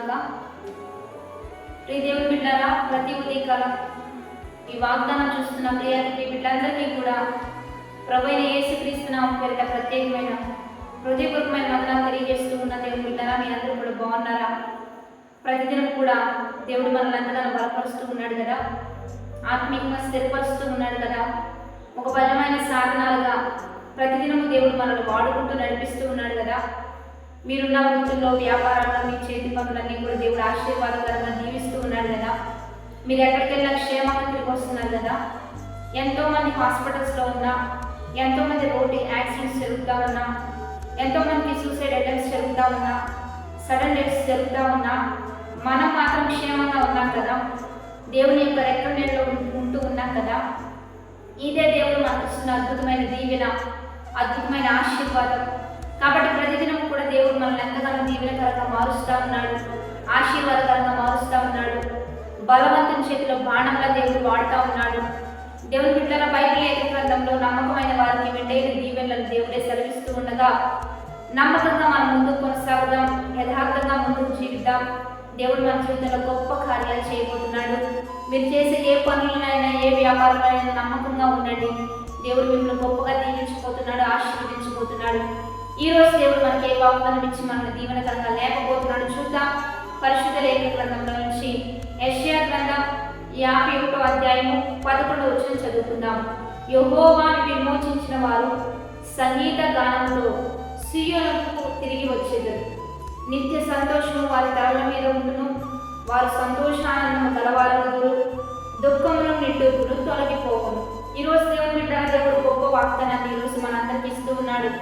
ప్రియ ప్రియదేవుని బిడ్డరా ప్రతి ఉదయకాల ఈ వాగ్దానం చూస్తున్న ప్రియ బిడ్డలందరికీ కూడా ప్రభైన యేసు క్రీస్తునామం పేరిట ప్రత్యేకమైన హృదయపూర్వకమైన వందనాలు తెలియజేస్తూ ఉన్న దేవుని బిడ్డరా మీ అందరూ కూడా బాగున్నారా? ప్రతిదినం కూడా దేవుడు మనల్ని ఎంతగానో బలపరుస్తూ ఉన్నాడు కదా? ఆత్మీయంగా స్థిరపరుస్తూ ఉన్నాడు కదా? ఒక బలమైన సాధనాలుగా ప్రతిదినము దేవుడు మనల్ని వాడుకుంటూ నడిపిస్తూ ఉన్నాడు కదా? మీరున్న వృత్తుల్లో వ్యాపారంలో మీ చేతి పనులన్నీ కూడా దేవుడు ఆశీర్వాదకరంగా దీవిస్తూ ఉన్నాడు కదా. మీరు ఎక్కడికెళ్ళినా క్షేమంగా తిరిగి వస్తున్నారు కదా. ఎంతో మంది హాస్పిటల్స్లో ఉన్నా ఎంతో మంది రోడ్డు యాక్సిడెంట్స్ జరుగుతూ ఉన్నా ఎంతో మందికి సూసైడ్ అటెంప్ట్స్ జరుగుతూ ఉన్నా సడన్ డెత్స్ జరుగుతూ ఉన్నా మనం మాత్రం క్షేమంగా ఉన్నాం కదా. దేవుని యొక్క రెక్కల ఉంటూ ఉన్నాం కదా. ఇదే దేవుడు మనకు ఇస్తున్న అద్భుతమైన దీవెన అద్భుతమైన ఆశీర్వాదం. కాబట్టి ప్రతిదినం కూడా దేవుడు మనల్ని ఎంతగానో దీవెనకరంగా మారుస్తూ ఉన్నాడు. ఆశీర్వాదకరంగా మారుస్తూ ఉన్నాడు. బలవంతుని చేతిలో బాణంలా దేవుడు వాడుతూ ఉన్నాడు. దేవుని బిడ్డల బైబిల్ ఏక గ్రంథంలో నమ్మకమైన వారికి వెంటైన దీవెనలను దేవుడే సెలవిస్తూ ఉండగా నమ్మకంగా మనం ముందుకు కొనసాగుదాం యథార్థంగా ముందుకు జీవిద్దాం. దేవుడు మన జీవితంలో గొప్ప కార్యాలు చేయబోతున్నాడు. మీరు చేసే ఏ పనులనైనా ఏ వ్యాపారంలో నమ్మకంగా ఉండండి. దేవుడు మిమ్మల్ని గొప్పగా దీవించిపోతున్నాడు ఆశీర్వదించబోతున్నాడు ఈ రోజు దేవుడు మనకి ఏ వాగ్దానం ఇచ్చి మనల్ని దీవెనకరంగా లేకపోతున్నాడు చూద్దాం. పరిశుద్ధ లేఖ గ్రంథంలో నుంచి యష్యా గ్రంథం యాభై ఒకటో అధ్యాయము పదకొండు వచ్చిన చదువుకుందాం. యహోవాని విమోచించిన వారు సంగీత గానంలో సీయోలకు తిరిగి వచ్చేదారు. నిత్య సంతోషము వారి తలల మీద ఉండును. వారు సంతోషానందము గలవారగురు దుఃఖమును నిట్టుకును తొలగిపోవును. ఈరోజు దేవుడు బిడ్డ దేవుడు గొప్ప వాగ్దానాన్ని ఈరోజు మనందరికి ఇస్తూ ఉన్నాడు.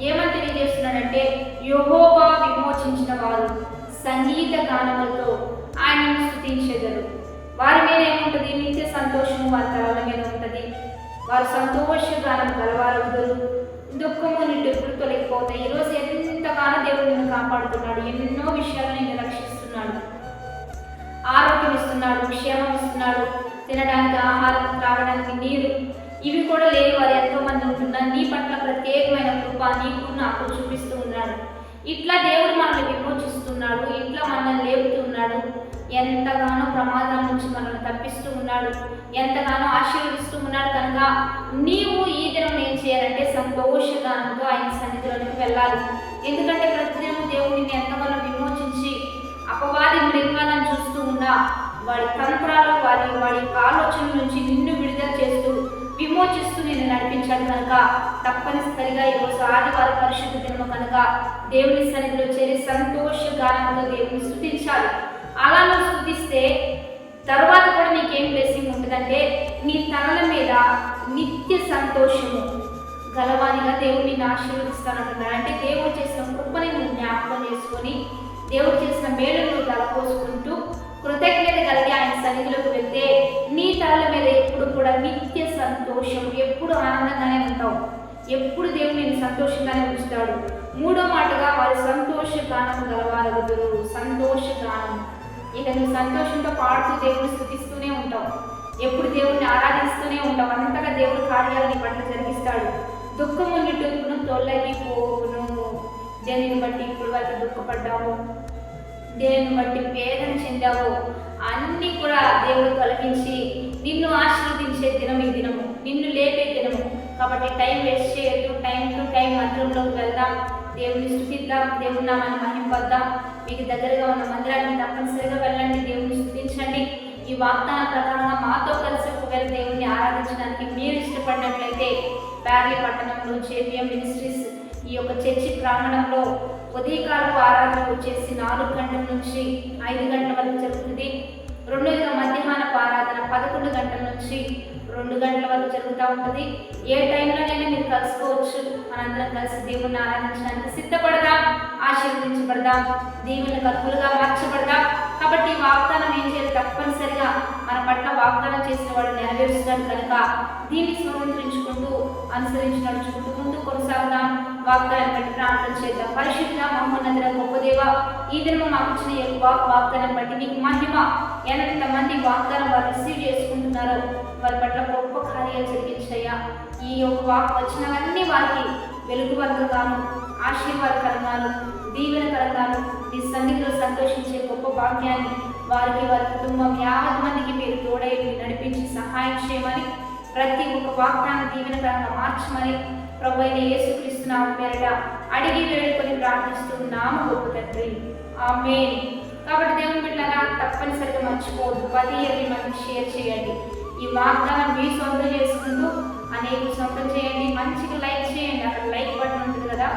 ఏమని తెలియజేస్తున్నాడంటే యహోవా విమోచించిన వారు సంగీత గానములతో ఆయనను స్థుతించెదరు వారి మీద ఏముంటుంది? నిత్య సంతోషం వారి తరాల మీద ఉంటుంది. వారు సంతోష గానం గలవారగురు దుఃఖము నిట్టుకులు తొలగిపోతాయి. ఈరోజు ఎంతగానో దేవుడు నిన్ను కాపాడుతున్నాడు. ఎన్నో విషయాలు నిన్ను రక్షిస్తున్నాడు. ఆరోగ్యం ఇస్తున్నాడు క్షేమం ఇస్తున్నాడు తినడానికి ఆహారం త్రాగడానికి నీరు ఇవి కూడా లేని వారు ఎంతో మంది ఉంటున్నారు. నీ పట్ల ప్రత్యేకమైన కృప నీకు నాకు చూపిస్తూ ఉన్నాడు. ఇట్లా దేవుడు మనల్ని విమోచిస్తున్నాడు. ఇట్లా మనల్ని లేపుతున్నాడు. ఎంతగానో ప్రమాదాల నుంచి మనల్ని తప్పిస్తూ ఉన్నాడు. ఎంతగానో ఆశీర్వదిస్తూ ఉన్నాడు. కనుక నీవు ఈ దినం ఏం చేయాలంటే సంతోషగానంతో ఆయన సన్నిధిలోనికి వెళ్ళాలి. ఎందుకంటే ప్రతిదినం దేవుడు నిన్ను ఎంతగానో విమోచించి అపవాది మృగాలను చూస్తూ ఉన్నా వాడి తంత్రాలు వారి వాడి ఆలోచన నుంచి నిన్ను విడుదల చేస్తూ విమోచిస్తూ నేను నడిపించాడు కనుక తప్పనిసరిగా ఈరోజు ఆదివారం పరిశుద్ధ దినము కనుక దేవుని సన్నిధిలో చేరి సంతోష గానంతో దేవుని స్థుతించాలి. అలా నువ్వు స్థుతిస్తే తర్వాత కూడా నీకేం బ్లెస్సింగ్ ఉంటుందంటే నీ తలల మీద నిత్య సంతోషము గలవానిగా దేవుడు నిన్ను ఆశీర్వదిస్తానంటున్నాడు. అంటే దేవుడు చేసిన కృపని నువ్వు జ్ఞాపకం చేసుకొని దేవుడు చేసిన మేలు నువ్వు తలపోసుకుంటూ కృతజ్ఞత కలిగి ఆయన సన్నిధిలోకి వెళ్తే నీ తలల మీద ఎప్పుడు కూడా నిత్య సంతోషం. ఎప్పుడు ఆనందంగానే ఉంటావు. ఎప్పుడు దేవుడు నేను సంతోషంగానే ఉంచుతాడు మూడో మాటగా వారి సంతోష గానం గలవారగుతురు సంతోష గానం ఇక నువ్వు సంతోషంతో పాడుతూ దేవుడిని స్థుతిస్తూనే ఉంటావు. ఎప్పుడు దేవుడిని ఆరాధిస్తూనే ఉంటావు. అంతగా దేవుడు కార్యాలు నీ పట్ల జరిగిస్తాడు. దుఃఖము నిట్టుకును తొలగిపోవును దేనిని బట్టి ఇప్పుడు వరకు దుఃఖపడ్డావు? దేనిని బట్టి వేదన చెందావు? అన్నీ కూడా దేవుడు తొలగించి నిన్ను ఆశీర్వదించే దినం ఈ దినము. నిన్ను లేపే దినము. కాబట్టి టైం వేస్ట్ చేయొద్దు. టైం టు టైం మందిరంలోకి వెళ్దాం. దేవుని స్థుతిద్దాం. దేవుని నామాన్ని మహింపద్దాం. మీకు దగ్గరగా ఉన్న మందిరాన్ని తప్పనిసరిగా వెళ్ళండి. దేవుని స్థుతించండి. ఈ వాగ్దాన ప్రకారంగా మాతో కలిసి ఒకవేళ దేవుని ఆరాధించడానికి మీరు ఇష్టపడినట్లయితే ప్యార్లీ పట్టణంలో జేబిఎం మినిస్ట్రీస్ ఈ యొక్క చర్చి ప్రాంగణంలో ఉదయకాలపు ఆరాధన వచ్చేసి నాలుగు గంటల నుంచి ఐదు గంటల వరకు జరుగుతుంది. రెండు పదకొండు గంటల నుంచి రెండు గంటల వరకు జరుగుతూ ఉంటుంది. ఏ టైంలోనైనా మీరు కలుసుకోవచ్చు. మనందరం కలిసి దేవుణ్ణి ఆరాధించడానికి సిద్ధపడదాం ఆశీర్వదించబడదాం దేవుని కలుపులుగా మార్చబడదాం. కాబట్టి ఈ వాగ్దానం ఏం చేయాలి? తప్పనిసరిగా మన పట్ల వాగ్దానం చేసిన వాళ్ళు నెరవేరుస్తాడు కనుక దీన్ని స్వతంత్రించుకుంటూ అనుసరించి నడుచుకుంటూ ముందు కొనసాగుదాం. వాగ్దానం బట్టి ప్రార్థన చేద్దాం. పరిశుద్ధ మహోన్నతుల గొప్ప దేవ ఈ దినము మాకు ఇచ్చిన యొక్క వాక్ వాగ్దానం బట్టి నీకు మహిమ. ఎంతమంది వాగ్దానం వారు రిసీవ్ చేసుకుంటున్నారో వారి పట్ల గొప్ప కార్యాలు జరిగించాయా. ఈ యొక్క వాక్ వచ్చినవన్నీ వారికి వెలుగువర్గగాను ఆశీర్వాదకరంగాను దీవెనకరంగాను నీ సన్నిధిలో సంతోషించే గొప్ప భాగ్యాన్ని వారికి వారి కుటుంబం యావత్ మందికి మీరు తోడై నడిపించి సహాయం చేయమని ప్రతి ఒక్క వాగ్దానం దీవెనకరంగా మార్చమని ప్రభు అయిన యేసుక్రీస్తున్నాము పేరట అడిగి వేడుకొని ప్రార్థిస్తున్నాము గొప్ప తండ్రి. ఆమె కాబట్టి దేవుని బిడ్డలారా తప్పనిసరిగా మర్చిపోవద్దు. పది ఇరవై మందికి షేర్ చేయండి. ఈ వాగ్దానం మీ సొంతం చేసుకుంటూ అనేక సొంతం చేయండి. మంచిగా లైక్ చేయండి. అక్కడ లైక్ బటన్ ఉంటుంది కదా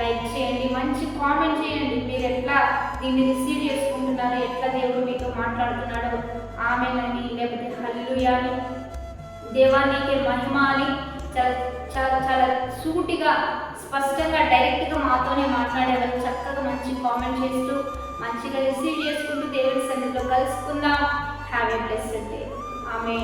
లైక్ చేయండి. మంచి కామెంట్ చేయండి. మీరు ఎట్లా దీన్ని రిసీవ్ చేసుకుంటున్నారో ఎట్లా దేవుడు మీతో మాట్లాడుతున్నాడో ఆమెనని లేకపోతే హల్లుయాని దేవానికి మహిమ అని చాలా చాలా చాలా సూటిగా స్పష్టంగా డైరెక్ట్గా మాతోనే మాట్లాడేవారు. చక్కగా మంచి కామెంట్ చేస్తూ మంచిగా రిసీవ్ చేసుకుంటూ దేవుని సన్నిధిలో కలుసుకుందాం. Have a blessed day. ఆమె